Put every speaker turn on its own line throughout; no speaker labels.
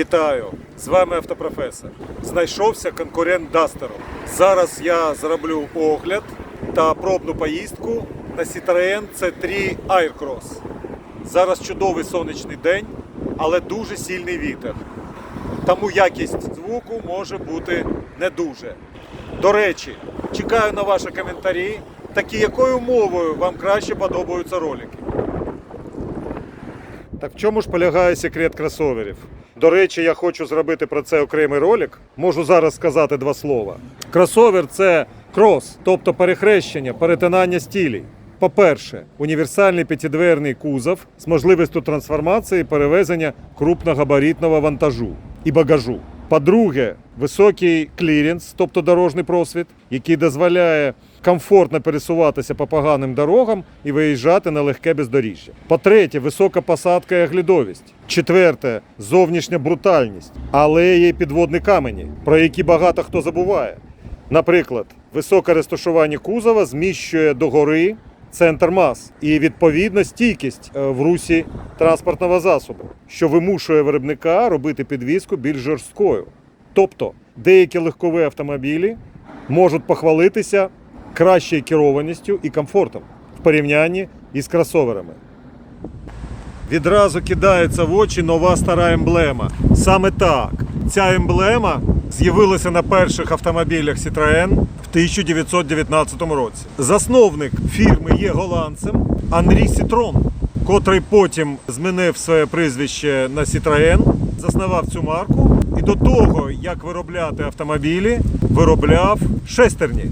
Вітаю! З вами автопрофесор. Знайшовся конкурент Дастеру. Зараз я зроблю огляд та пробну поїздку на Citroën C3 Aircross. Зараз чудовий сонячний день, але дуже сильний вітер. Тому якість звуку може бути не дуже. До речі, чекаю на ваші коментарі, такі якою мовою вам краще подобаються ролики. Так в чому ж полягає секрет кросоверів? До речі, я хочу зробити про це окремий ролик. Можу зараз сказати два слова. Кросовер це крос, тобто перехрещення, перетинання стилів. По-перше, універсальний п'ятидверний кузов з можливістю трансформації і перевезення крупногабаритного вантажу і багажу. По-друге, високий кліренс, тобто дорожній просвіт, який дозволяє комфортно пересуватися по поганим дорогам і виїжджати на легке бездоріжжя. По-третє, висока посадка і оглядовість. Четверте, зовнішня брутальність, але є підводні камені, про які багато хто забуває. Наприклад, високе розташування кузова зміщує догори центр мас і відповідно стійкість е, в русі транспортного засобу, що вимушує виробника робити підвізку більш жорсткою. Тобто деякі легкові автомобілі можуть похвалитися кращою керованістю і комфортом в порівнянні із кросоверами. Відразу кидається в очі нова стара емблема. Саме так. Ця емблема з'явилася на перших автомобілях Citroën в 1919 році. Засновник фірми є голландцем Анрі Сітрон, котрий потім змінив своє прізвище на Citroën, заснував цю марку і до того, як виробляти автомобілі, виробляв шестерні.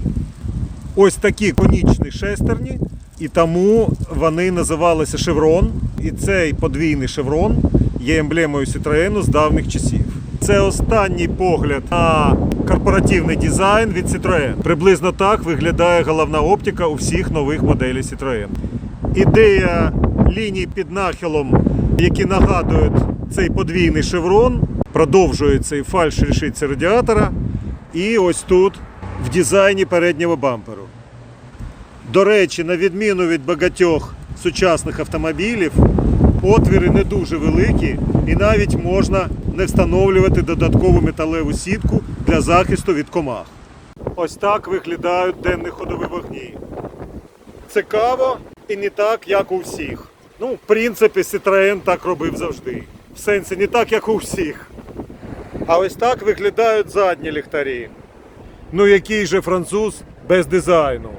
Ось такі конічні шестерні, і тому вони називалися шеврон. І цей подвійний шеврон є емблемою Citroën з давніх часів. Це останній погляд на корпоративний дизайн від Citroën. Приблизно так виглядає головна оптика у всіх нових моделей Citroën. Ідея ліній під нахилом, які нагадують цей подвійний шеврон, продовжується і фальш рішиться радіатора. І ось тут в дизайні переднього бамперу. До речі, на відміну від багатьох сучасних автомобілів, отвіри не дуже великі і навіть можна не встановлювати додаткову металеву сітку для захисту від комах. Ось так виглядають денні ходові вогні. Цікаво і не так, як у всіх. Ну, в принципі, Citroën так робив завжди. В сенсі не так, як у всіх. А ось так виглядають задні ліхтарі. Ну який же француз без дизайну?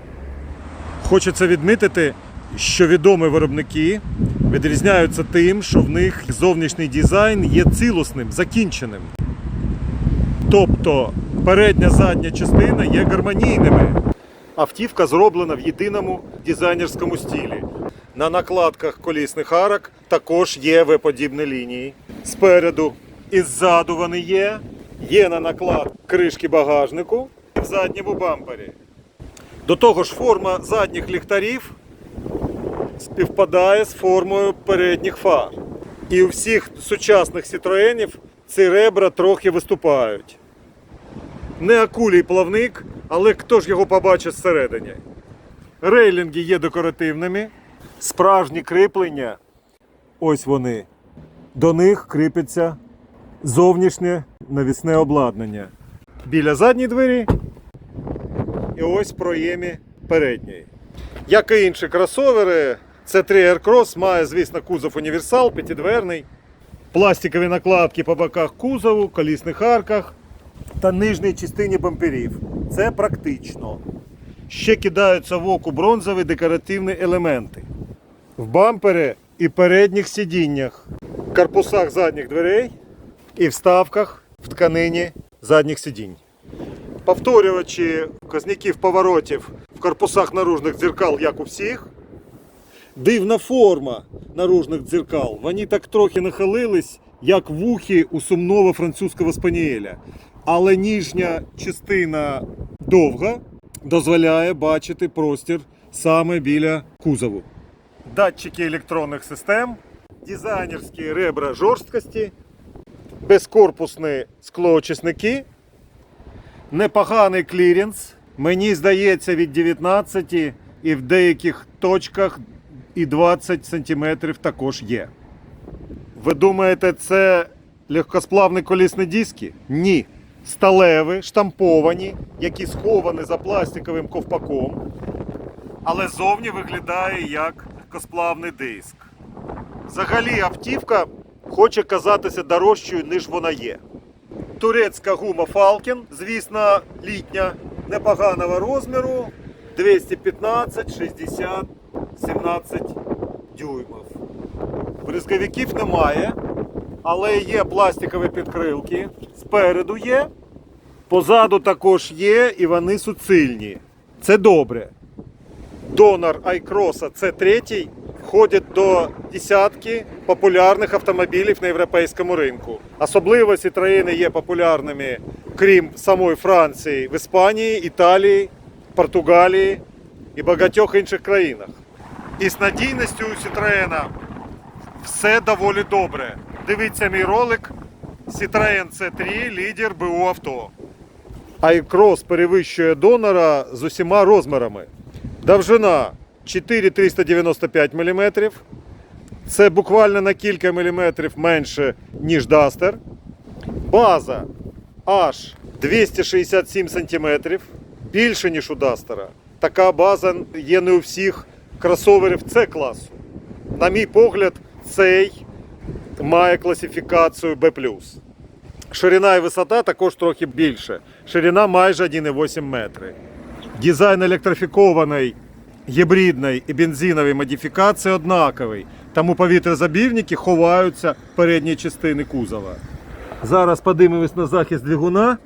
Хочеться відмітити, що відомі виробники відрізняються тим, що в них зовнішній дизайн є цілісним, закінченим. Тобто передня задня частина є гармонійними. Автівка зроблена в єдиному дизайнерському стилі. На накладках колісних арок також є В-подібні лінії. Спереду і ззаду вони є. Є на наклад кришки багажнику в задньому бампері. До того ж, форма задніх ліхтарів співпадає з формою передніх фар. І у всіх сучасних Citroenів ці ребра трохи виступають. Не акулій плавник, але хто ж його побачить всередині? Рейлінги є декоративними, справжні кріплення. Ось вони. До них кріпиться зовнішнє навісне обладнання. Біля задньої двері і ось проємі передньої. Як і інші кросовери, це 3 Aircross має, звісно, кузов універсал, п'ятидверний, пластикові накладки по боках кузову, колісних арках та нижній частині бамперів. Це практично. Ще кидаються в оку бронзові декоративні елементи. В бампері і передніх сидіннях, корпусах задніх дверей і вставках в тканині задніх сидінь. Повторювачі казників поворотів в корпусах наружних дзеркал, як у всіх. Дивна форма наружних дзеркал. Вони так трохи нахилились, як вухи у сумного французького спанієля. Але ніжня частина довга дозволяє бачити простір саме біля кузову. Датчики електронних систем, дизайнерські ребра жорсткості, безкорпусні склоочисники, непоганий кліренс. Мені здається, від 19 і в деяких точках і 20 см також є. Ви думаєте, це легкосплавні колісні диски? Ні. Сталеві, штамповані, які сховані за пластиковим ковпаком, але зовні виглядає як легкосплавний диск. Взагалі автівка хоче казатися дорожчою, ніж вона є. Турецька гума Falcon, звісно, літня, непоганого розміру 215, 60, 17 дюймів. Бризговиків немає, але є пластикові підкрилки. Спереду є, позаду також є, і вони суцильні. Це добре. Донор iCross це третій входить до десятки популярних автомобілів на європейському ринку. Особливо Citroën є популярними, крім самої Франції, в Іспанії, Італії, Португалії і багатьох інших країнах. І з надійністю у Citroën все доволі добре. Дивіться мій ролик Citroën C3 лідер БУ авто. iCross перевищує донора з усіма розмірами. Довжина 4,395 мм. Це буквально на кілька міліметрів менше, ніж Duster. База аж 267 см, більше, ніж у Duster. Така база є не у всіх кросоверів С класу. На мій погляд, цей має класифікацію B. Ширина і висота також трохи більше. Ширина майже 1,8 метри. Дизайн електрифікований, гібридної і бензинової модифікації однаковий, тому повітрязабірники ховаються в передній частини кузова. Зараз подивимось на захист двигуна.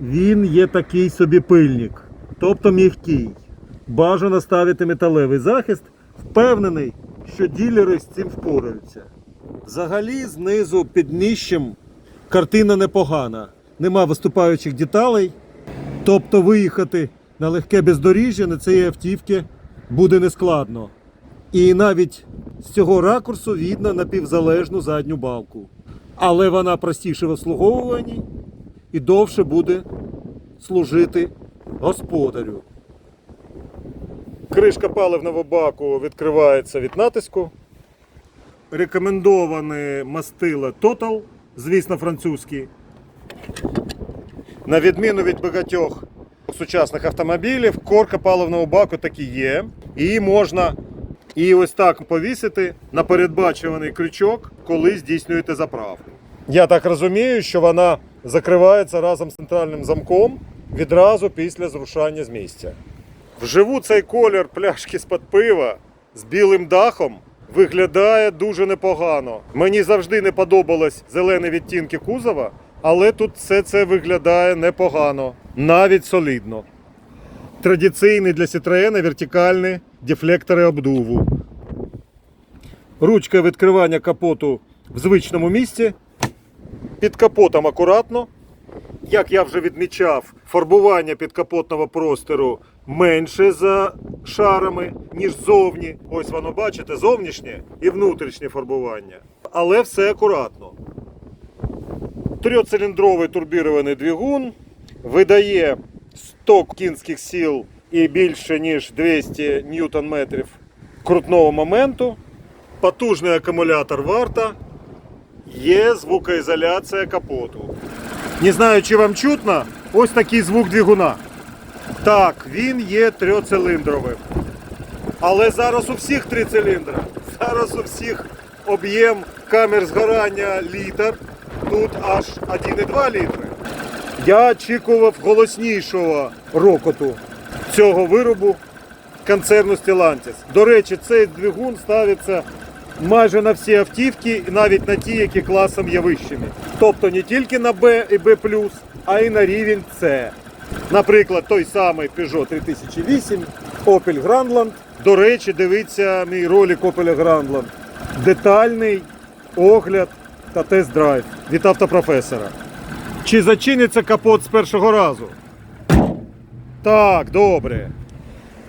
Він є такий собі пильник, тобто м'який. Бажано ставити металевий захист, впевнений, що ділери з цим впораються. Взагалі, знизу під нижчим картина непогана. Нема виступаючих деталей. Тобто виїхати на легке бездоріжжя на цій автівці буде нескладно. І навіть з цього ракурсу видно напівзалежну задню балку. Але вона простіше в обслуговуванні і довше буде служити господарю. Кришка паливного баку відкривається від натиску. Рекомендоване мастило Total, звісно, французькі. На відміну від багатьох сучасних автомобілів, корка паливного баку таки є. Її можна і ось так повісити на передбачуваний крючок, коли здійснюєте заправку. Я так розумію, що вона закривається разом з центральним замком відразу після зрушання з місця. Вживу цей колір пляшки з-під пива з білим дахом виглядає дуже непогано. Мені завжди не подобались зелені відтінки кузова, але тут все це виглядає непогано, навіть солідно. Традиційний для Citroën вертикальні дефлектори обдуву. Ручка відкривання капоту в звичному місці. Під капотом акуратно. Як я вже відмічав, фарбування підкапотного простору менше за шарами, ніж зовні. Ось воно бачите, зовнішнє і внутрішнє фарбування. Але все акуратно. Трьоциліндровий турбірований двигун видає 100 кінських сил і більше ніж 200 ньютон-метрів крутного моменту. Потужний акумулятор варта. Є звукоізоляція капоту. Не знаю, чи вам чутно, ось такий звук двигуна. Так, він є трьоциліндровим. Але зараз у всіх три циліндри. Зараз у всіх об'єм камер згорання літр. Тут аж 1,2 літри. Я очікував голоснішого рокоту цього виробу концерну Stellantis. До речі, цей двигун ставиться майже на всі автівки, навіть на ті, які класом є вищими. Тобто не тільки на B і B+, а й на рівень C. Наприклад, той самий Peugeot 3008, Opel Grandland. До речі, дивіться мій ролик Opel Grandland. Детальний огляд та тест-драйв від автопрофесора. Чи зачиниться капот з першого разу? Так, добре.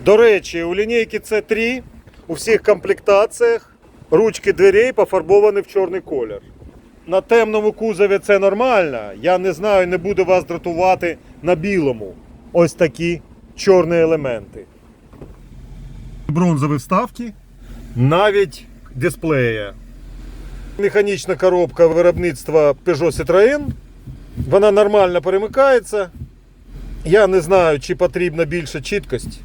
До речі, у лінійки C3 у всіх комплектаціях ручки дверей пофарбовані в чорний колір. На темному кузові це нормально. Я не знаю, не буду вас дратувати на білому. Ось такі чорні елементи. Бронзові вставки, навіть дисплея. Механічна коробка виробництва Peugeot Citroën. Вона нормально перемикається. Я не знаю, чи потрібна більша чіткость.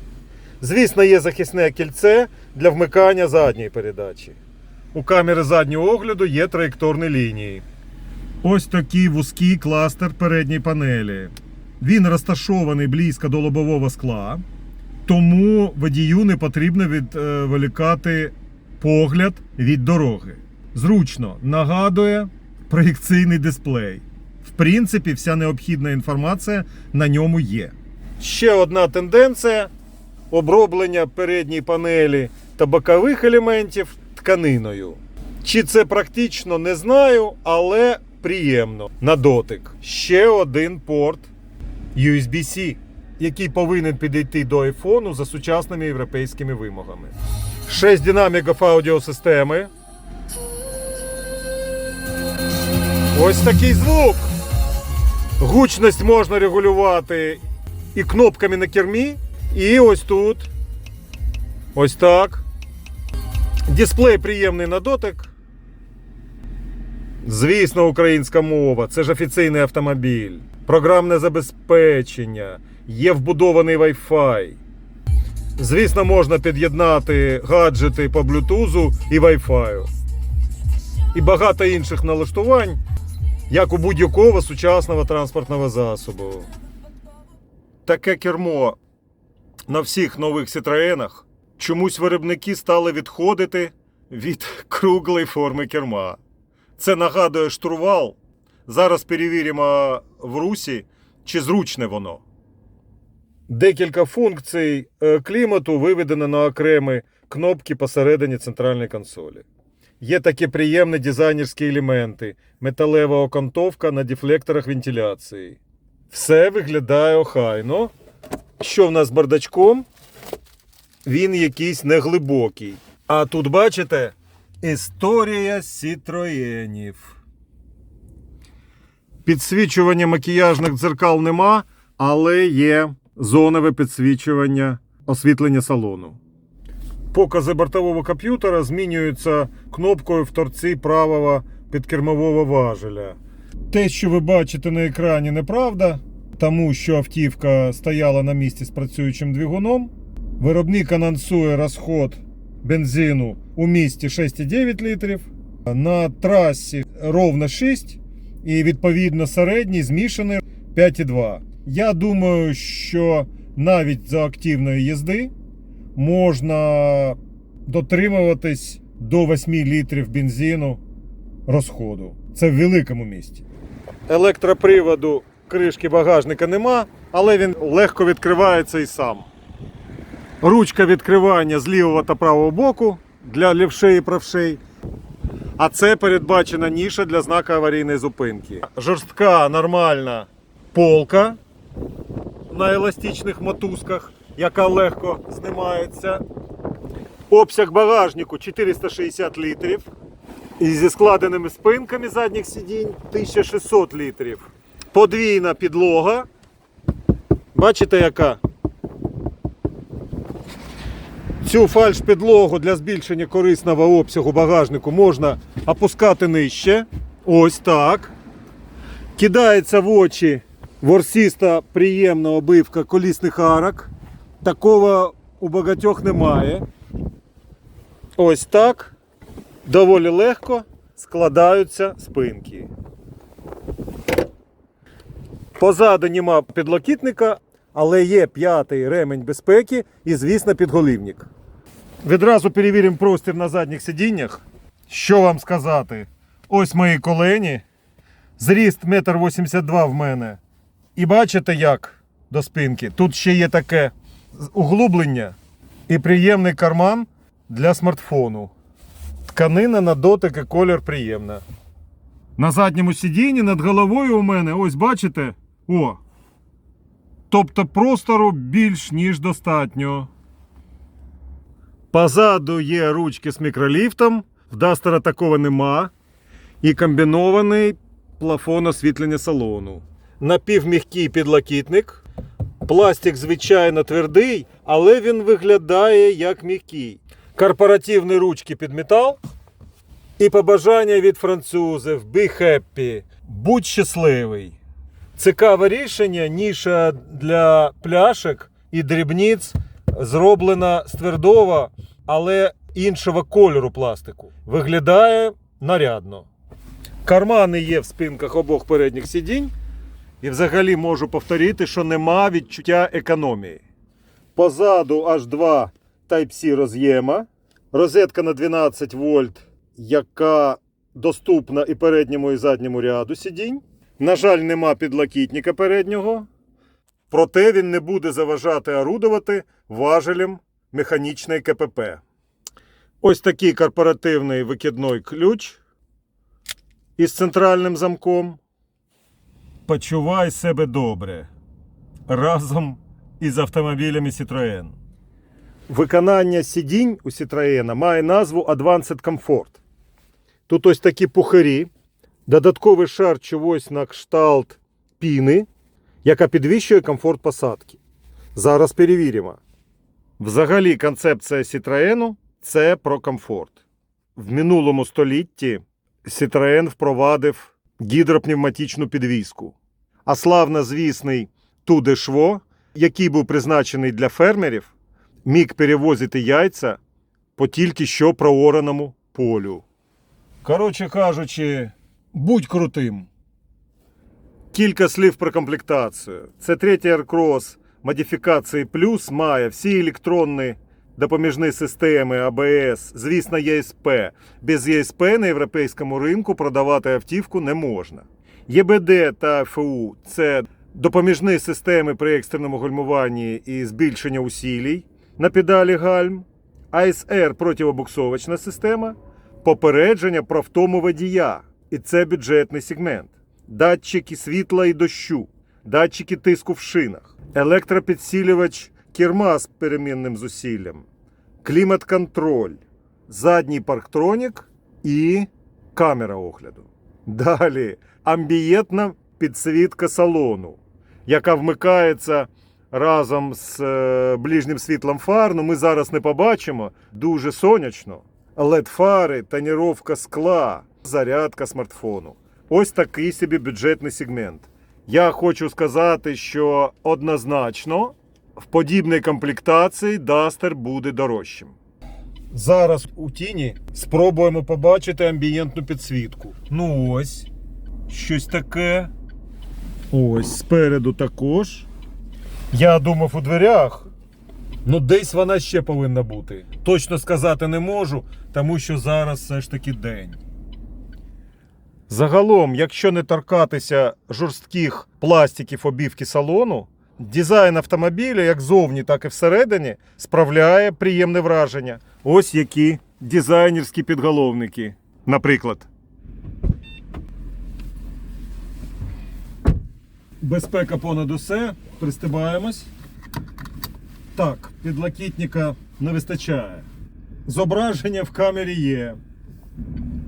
Звісно, є захисне кільце для вмикання задньої передачі. У камери заднього огляду є траєкторні лінії. Ось такий вузький кластер передньої панелі. Він розташований близько до лобового скла, тому водію не потрібно відволікати погляд від дороги. Зручно нагадує проєкційний дисплей. В принципі, вся необхідна інформація на ньому є. Ще одна тенденція оброблення передньої панелі та бокових елементів тканиною. Чи це практично не знаю, але приємно на дотик. Ще один порт USB-C, який повинен підійти до iPhone за сучасними європейськими вимогами. 6 динаміків аудіосистеми. Ось такий звук. Гучність можна регулювати і кнопками на кермі, і ось тут. Ось так. Дисплей приємний на дотик. Звісно, українська мова. Це ж офіційний автомобіль. Програмне забезпечення. Є вбудований Wi-Fi. Звісно, можна під'єднати гаджети по блютузу і Wi-Fi. І багато інших налаштувань, як у будь-якого сучасного транспортного засобу. Таке кермо на всіх нових Citroenах чомусь виробники стали відходити від круглої форми керма. Це нагадує штурвал. Зараз перевіримо в русі, чи зручне воно. Декілька функцій е, клімату виведено на окремі кнопки посередині центральної консолі. Є такі приємні дизайнерські елементи, металева окантовка на дефлекторах вентиляції. Все виглядає охайно. Що в нас з бардачком? Він якийсь неглибокий. А тут бачите історія сітроєнів. Підсвічування макіяжних дзеркал нема, але є зонове підсвічування освітлення салону. Покази бортового комп'ютера змінюються кнопкою в торці правого підкермового важеля. Те, що ви бачите на екрані, неправда, тому що автівка стояла на місці з працюючим двигуном. Виробник анонсує розход бензину у місті 6,9 літрів, на трасі ровно 6 і відповідно середній змішаний 5,2. Я думаю, що навіть за активної їзди можна дотримуватись до 8 літрів бензину розходу. Це в великому місті. Електроприводу кришки багажника нема, але він легко відкривається і сам. Ручка відкривання з лівого та правого боку для лівшей і правшей. А це передбачена ніша для знака аварійної зупинки. Жорстка нормальна полка на еластичних мотузках, яка легко знімається. Обсяг багажнику 460 літрів. І зі складеними спинками задніх сидінь 1600 літрів. Подвійна підлога. Бачите, яка? Цю фальш-підлогу для збільшення корисного обсягу багажнику можна опускати нижче. Ось так. Кидається в очі ворсіста приємна обивка колісних арок. Такого у багатьох немає. Ось так. Доволі легко складаються спинки. Позаду нема підлокітника, але є п'ятий ремень безпеки і, звісно, підголівник. Відразу перевіримо простір на задніх сидіннях. Що вам сказати? Ось мої колені. Зріст 1,82 м в мене. І бачите як до спинки? Тут ще є таке углублення і приємний карман для смартфону. Тканина на дотик і колір приємна. На задньому сидінні над головою у мене, ось бачите? О. Тобто простору більш ніж достатньо. Позаду є ручки з мікроліфтом, в Дастера такого нема. І комбінований плафон освітлення салону. Напівм'який підлокітник. Пластик, звичайно, твердий, але він виглядає як м'який. Корпоративні ручки під метал. І побажання від французів be happy, будь щасливий. Цікаве рішення, ніша для пляшок і дрібниць зроблена з твердого, але іншого кольору пластику. Виглядає нарядно. Кармани є в спинках обох передніх сидінь. І взагалі можу повторити, що нема відчуття економії. Позаду аж два Type-C роз'єма. Розетка на 12 вольт, яка доступна і передньому, і задньому ряду сидінь. На жаль, нема підлокітника переднього. Проте він не буде заважати орудувати важелем механічної КПП. Ось такий корпоративний викидний ключ із центральним замком. Почувай себе добре разом із автомобілями Citroën. Виконання сидінь у Citroën має назву Advanced Comfort. Тут ось такі пухарі, додатковий шар чогось на кшталт піни, яка підвищує комфорт посадки. Зараз перевіримо. Взагалі, концепція Citroën – це про комфорт. В минулому столітті Citroën впровадив гідропневматичну підвіску. А славнозвісний Туде Шво, який був призначений для фермерів, міг перевозити яйця по тільки що проораному полю. Коротше кажучи, будь крутим. Кілька слів про комплектацію. Це третій Aircross модифікації плюс має всі електронні допоміжні системи АБС, звісно, ЄСП. Без ЄСП на європейському ринку продавати автівку не можна. ЄБД та ФУ це допоміжні системи при екстреному гальмуванні і збільшення усілій на педалі гальм, АСР противобуксовочна система, попередження про втому водія. І це бюджетний сегмент. Датчики світла і дощу, датчики тиску в шинах, електропідсилювач керма з перемінним зусиллям, клімат-контроль, задній парктронік і камера огляду. Далі амбієнтна підсвітка салону, яка вмикається разом з е, ближнім світлом фар. Ну ми зараз не побачимо. Дуже сонячно. led фари тоніровка скла, зарядка смартфону. Ось такий собі бюджетний сегмент. Я хочу сказати, що однозначно в подібній комплектації Duster буде дорожчим. Зараз у тіні спробуємо побачити амбієнтну підсвітку. Ну ось. Щось таке. Ось спереду також. Я думав у дверях. Ну, десь вона ще повинна бути. Точно сказати не можу, тому що зараз все ж таки день. Загалом, якщо не торкатися жорстких пластиків обівки салону, дизайн автомобіля, як зовні, так і всередині, справляє приємне враження. Ось які дизайнерські підголовники, наприклад. Безпека понад усе. Пристибаємось. Так, підлокітника не вистачає. Зображення в камері є.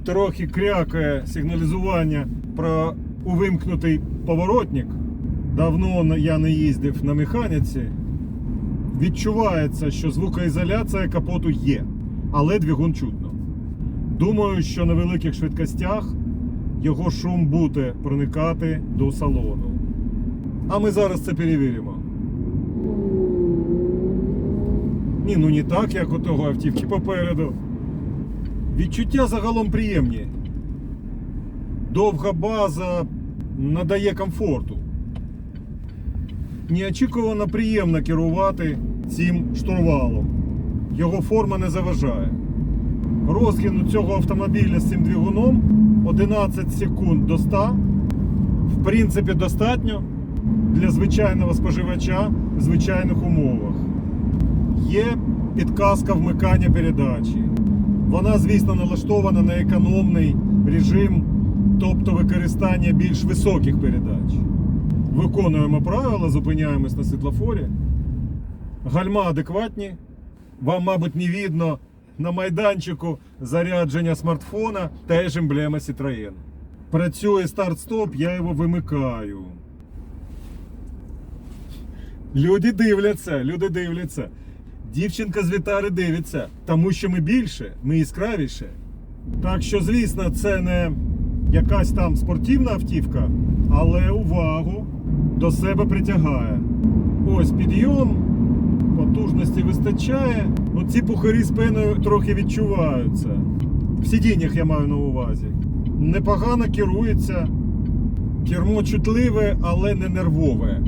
Трохи крякає сигналізування про увімкнутий поворотник. Давно я не їздив на механіці. Відчувається, що звукоізоляція капоту є, але двигун чутно. Думаю, що на великих швидкостях його шум буде проникати до салону. А ми зараз це перевіримо. Ні, ну не так, як у того автівки попереду. Відчуття загалом приємні. Довга база надає комфорту. Неочікувано приємно керувати цим штурвалом. Його форма не заважає. Розгін у цього автомобіля з цим двигуном 11 секунд до 100. В принципі, достатньо для звичайного споживача в звичайних умовах. Є підказка вмикання передачі. Вона, звісно, налаштована на економний режим, тобто використання більш високих передач. Виконуємо правила, зупиняємось на світлофорі. Гальма адекватні. Вам, мабуть, не видно на майданчику зарядження смартфона теж емблема Citroën. Працює старт-стоп, я його вимикаю. Люди дивляться, люди дивляться. Дівчинка з вітари дивиться, тому що ми більше, ми яскравіше. Так що, звісно, це не якась там спортивна автівка, але увагу до себе притягає. Ось підйом, потужності вистачає. Оці пухарі з пеною трохи відчуваються. В сидіннях я маю на увазі. Непогано керується. Кермо чутливе, але не нервове.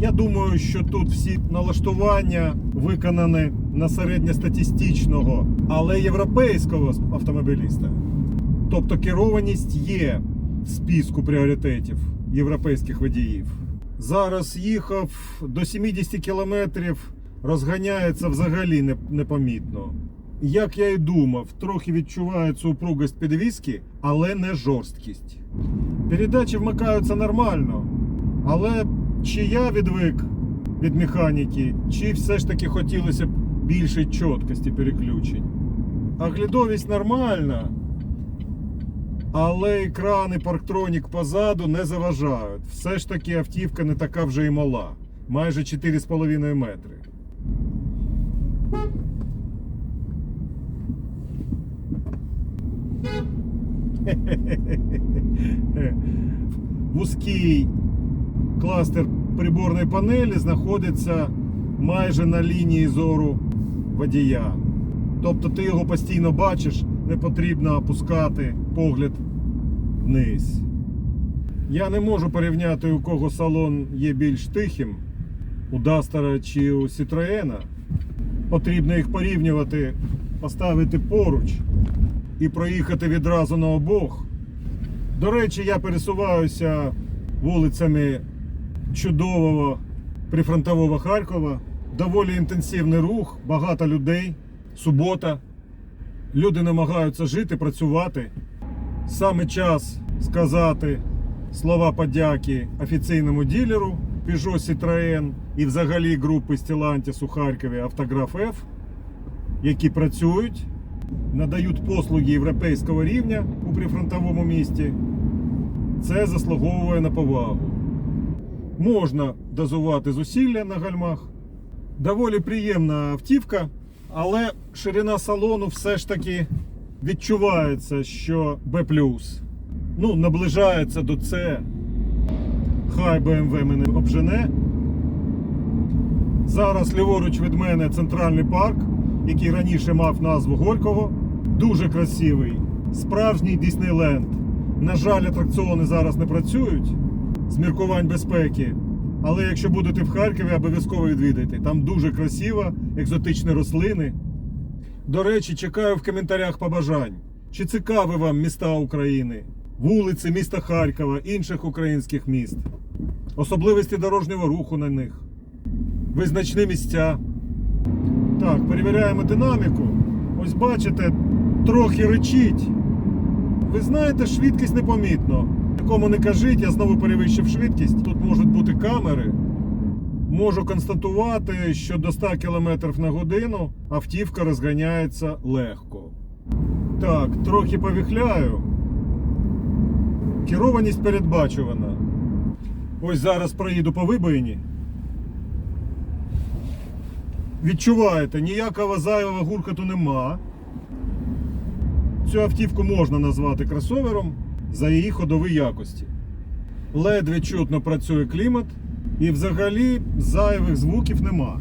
Я думаю, що тут всі налаштування виконані на середньостатистичного, але європейського автомобіліста. Тобто керованість є в списку пріоритетів європейських водіїв. Зараз їхав до 70 кілометрів, розганяється взагалі непомітно. Як я і думав, трохи відчувається упругость підвіски, але не жорсткість. Передачі вмикаються нормально, але чи я відвик від механіки, чи все ж таки хотілося б більшої чіткості переключень. Оглядовість нормальна, але екрани парктронік позаду не заважають. Все ж таки автівка не така вже і мала. Майже 4,5 метри. Вузький кластер приборної панелі знаходиться майже на лінії зору водія. Тобто ти його постійно бачиш, не потрібно опускати погляд вниз. Я не можу порівняти, у кого салон є більш тихим, у Дастера чи у Citroena. Потрібно їх порівнювати, поставити поруч і проїхати відразу на обох. До речі, я пересуваюся вулицями чудового прифронтового Харкова. Доволі інтенсивний рух, багато людей. Субота. Люди намагаються жити, працювати. Саме час сказати слова подяки офіційному ділеру Peugeot Citroën і взагалі групи Stellantis у Харкові Автограф F, які працюють, надають послуги європейського рівня у прифронтовому місті. Це заслуговує на повагу. Можна дозувати зусилля на гальмах. Доволі приємна автівка, але ширина салону все ж таки відчувається, що B+. Ну, наближається до С. Хай BMW мене обжене. Зараз ліворуч від мене центральний парк, який раніше мав назву Горького. Дуже красивий. Справжній Діснейленд. На жаль, атракціони зараз не працюють з міркувань безпеки. Але якщо будете в Харкові, обов'язково відвідайте. Там дуже красиво, екзотичні рослини. До речі, чекаю в коментарях побажань. Чи цікаві вам міста України, вулиці міста Харкова, інших українських міст, особливості дорожнього руху на них, визначні місця. Так, перевіряємо динаміку. Ось бачите, трохи речить. Ви знаєте, швидкість непомітно. Нікому не кажіть, я знову перевищив швидкість. Тут можуть бути камери. Можу констатувати, що до 100 км на годину автівка розганяється легко. Так, трохи повіхляю. Керованість передбачувана. Ось зараз проїду по вибоїні. Відчуваєте, ніякого зайвого гуркоту нема. Цю автівку можна назвати кросовером за її ходові якості. Ледве чутно працює клімат, і взагалі зайвих звуків нема.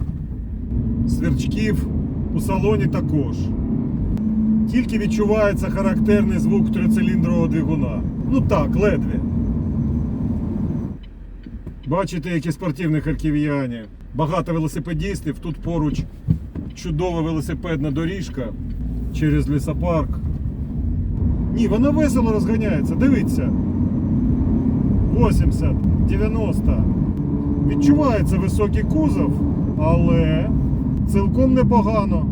Сверчків у салоні також. Тільки відчувається характерний звук трициліндрового двигуна. Ну так, ледве. Бачите, які спортивні харків'яні. Багато велосипедістів. Тут поруч чудова велосипедна доріжка через лісопарк. Ні, вона весело розганяється. Дивіться. 80, 90. Відчувається високий кузов, але цілком непогано.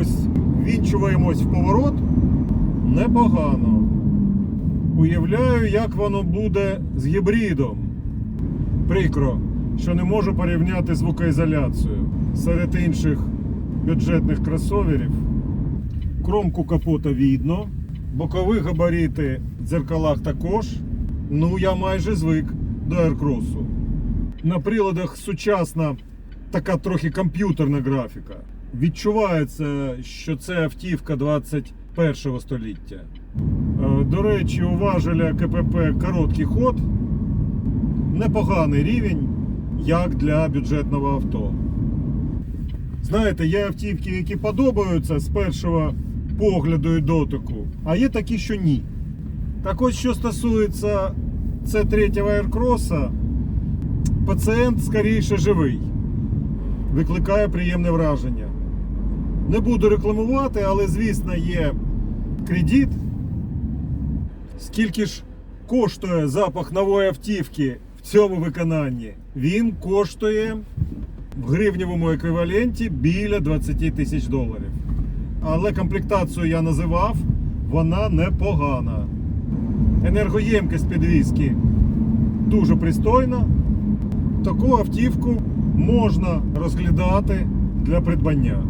Ось вінчуваємось в поворот. Непогано. Уявляю, як воно буде з гібридом. Прикро, що не можу порівняти звукоізоляцію серед інших бюджетних кросоверів. Кромку капота видно, бокові габарити в дзеркалах також. Ну, я майже звик до Aircross. На приладах сучасна така трохи комп'ютерна графіка. Відчувається, що це автівка першого століття. Е, До речі, у важеля КПП короткий ход непоганий рівень, як для бюджетного авто. Знаєте, є автівки, які подобаються з першого погляду і дотику, а є такі, що ні. Так ось, що стосується це третього Aircross, пацієнт скоріше живий. Викликає приємне враження. Не буду рекламувати, але звісно є кредит. Скільки ж коштує запах нової автівки в цьому виконанні? Він коштує в гривневому еквіваленті біля 20 тисяч доларів. Але комплектацію я називав, вона непогана. Енергоємкість підвізки дуже пристойна. Таку автівку можна розглядати для придбання.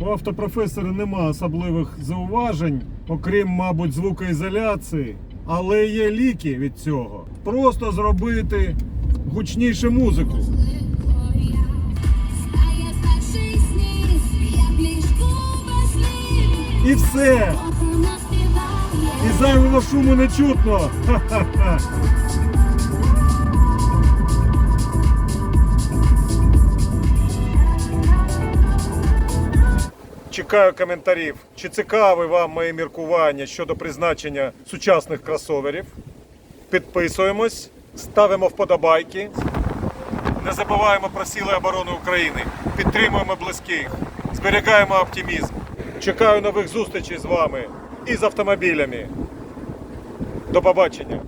У автопрофесора нема особливих зауважень, окрім, мабуть, звукоізоляції, але є ліки від цього. Просто зробити гучніше музику. І все. І зайвого шуму не чутно. Чекаю коментарів. Чи цікаві вам мої міркування щодо призначення сучасних кросоверів? Підписуємось, ставимо вподобайки. Не забуваємо про сили оборони України. Підтримуємо близьких, зберігаємо оптимізм. Чекаю нових зустрічей з вами і з автомобілями. До побачення!